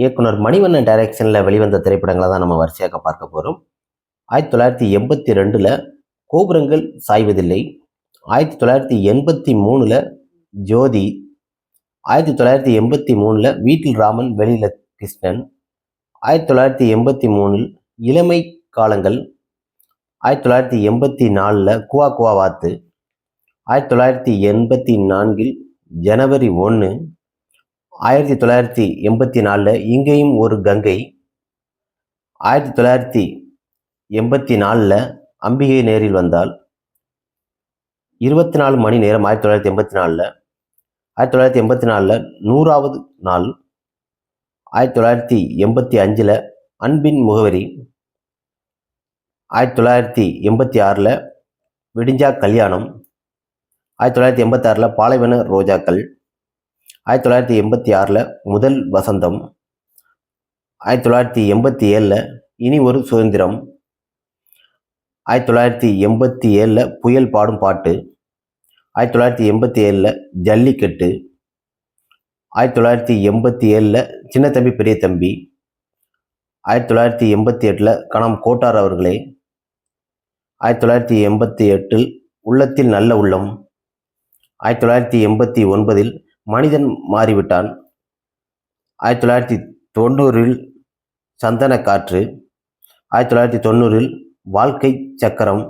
இயக்குனர் மணிவண்ணன் டைரக்ஷனில் வெளிவந்த திரைப்படங்களை தான் நம்ம வரிசையாக பார்க்க போகிறோம் ஆயிரத்தி தொள்ளாயிரத்தி எண்பத்தி ரெண்டில் கோபுரங்கள் சாய்வதில்லை. ஆயிரத்தி தொள்ளாயிரத்தி எண்பத்தி மூணில் ஜோதி. ஆயிரத்தி தொள்ளாயிரத்தி எண்பத்தி மூணில் வீட்டில் ராமன் வெளியில் கிருஷ்ணன். ஆயிரத்தி தொள்ளாயிரத்தி எண்பத்தி மூணில் இளமை காலங்கள். ஆயிரத்தி தொள்ளாயிரத்தி எண்பத்தி நாலில் குவா குவா வாத்து. ஆயிரத்தி தொள்ளாயிரத்தி எண்பத்தி நான்கில் ஜனவரி ஒன்று ஆயிரத்தி தொள்ளாயிரத்தி எண்பத்தி நாலில் இங்கேயும் ஒரு கங்கை. ஆயிரத்தி தொள்ளாயிரத்தி எண்பத்தி நாலில் அம்பிகை நேரில் வந்தால் இருபத்தி நாலு மணி நேரம் ஆயிரத்தி தொள்ளாயிரத்தி எண்பத்தி நாலில். ஆயிரத்தி தொள்ளாயிரத்தி எண்பத்தி நாலில் நூறாவது நாள் ஆயிரத்தி தொள்ளாயிரத்தி எண்பத்தி அஞ்சில் அன்பின் முகவரி. ஆயிரத்தி தொள்ளாயிரத்தி எண்பத்தி ஆறில் விடிஞ்சா கல்யாணம். ஆயிரத்தி தொள்ளாயிரத்தி எண்பத்தாறில் பாலைவன ரோஜாக்கள். ஆயிரத்தி தொள்ளாயிரத்தி எண்பத்தி ஆறில் முதல் வசந்தம் ஆயிரத்தி தொள்ளாயிரத்தி எண்பத்தி ஏழில் இனி ஒரு சுதந்திரம் ஆயிரத்தி தொள்ளாயிரத்தி எண்பத்தி ஏழில் புயல் பாடும் பாட்டு ஆயிரத்தி தொள்ளாயிரத்தி எண்பத்தி ஏழில் ஜல்லிக்கட்டு ஆயிரத்தி தொள்ளாயிரத்தி எண்பத்தி ஏழில் சின்ன தம்பி பெரிய தம்பி ஆயிரத்தி தொள்ளாயிரத்தி எண்பத்தி எட்டில் கணம் கோட்டார் அவர்களே ஆயிரத்தி தொள்ளாயிரத்தி எண்பத்தி எட்டில் உள்ளத்தில் நல்ல உள்ளம் ஆயிரத்தி தொள்ளாயிரத்தி எண்பத்தி ஒன்பதில் மனிதன் மாறிவிட்டான். ஆயிரத்தி தொள்ளாயிரத்தி தொண்ணூறில் சந்தன காற்று ஆயிரத்தி தொள்ளாயிரத்தி தொண்ணூறில் வாழ்க்கை சக்கரம்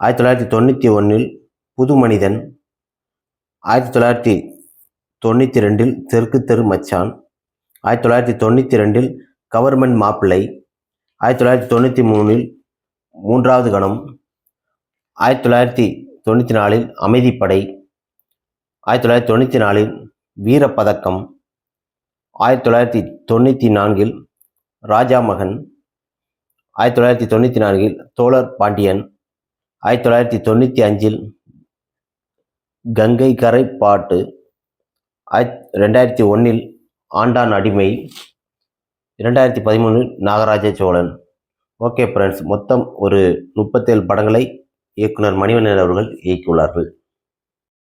ஆயிரத்தி தொள்ளாயிரத்தி தொண்ணூற்றி ஒன்றில் புது மனிதன் ஆயிரத்தி தொள்ளாயிரத்தி தொண்ணூற்றி ரெண்டில் தெற்கு தெரு மச்சான் ஆயிரத்தி தொள்ளாயிரத்தி தொண்ணூற்றி ரெண்டில் கவர்மெண்ட் மாப்பிள்ளை ஆயிரத்தி தொள்ளாயிரத்தி தொண்ணூற்றி மூணில் மூன்றாவது கணம் ஆயிரத்தி தொள்ளாயிரத்தி தொண்ணூற்றி நாலில் அமைதிப்படை ஆயிரத்தி தொள்ளாயிரத்தி தொண்ணூற்றி நாலில் வீரப்பதக்கம். ஆயிரத்தி தொள்ளாயிரத்தி தொண்ணூற்றி நான்கில் ராஜா மகன் ஆயிரத்தி தொள்ளாயிரத்தி தொண்ணூற்றி நான்கில் தோழர் பாண்டியன். ஆயிரத்தி தொள்ளாயிரத்தி தொண்ணூற்றி அஞ்சில் கங்கை கரை பாட்டு. ஆயிரத் ரெண்டாயிரத்தி ஒன்றில் ஆண்டான் அடிமை. இரண்டாயிரத்தி பதிமூணில் நாகராஜ சோழன். ஓகே ஃப்ரெண்ட்ஸ் மொத்தம் ஒரு முப்பத்தேழு படங்களை இயக்குனர் மணிவண்ணன் அவர்கள் இயக்கியுள்ளார்கள்.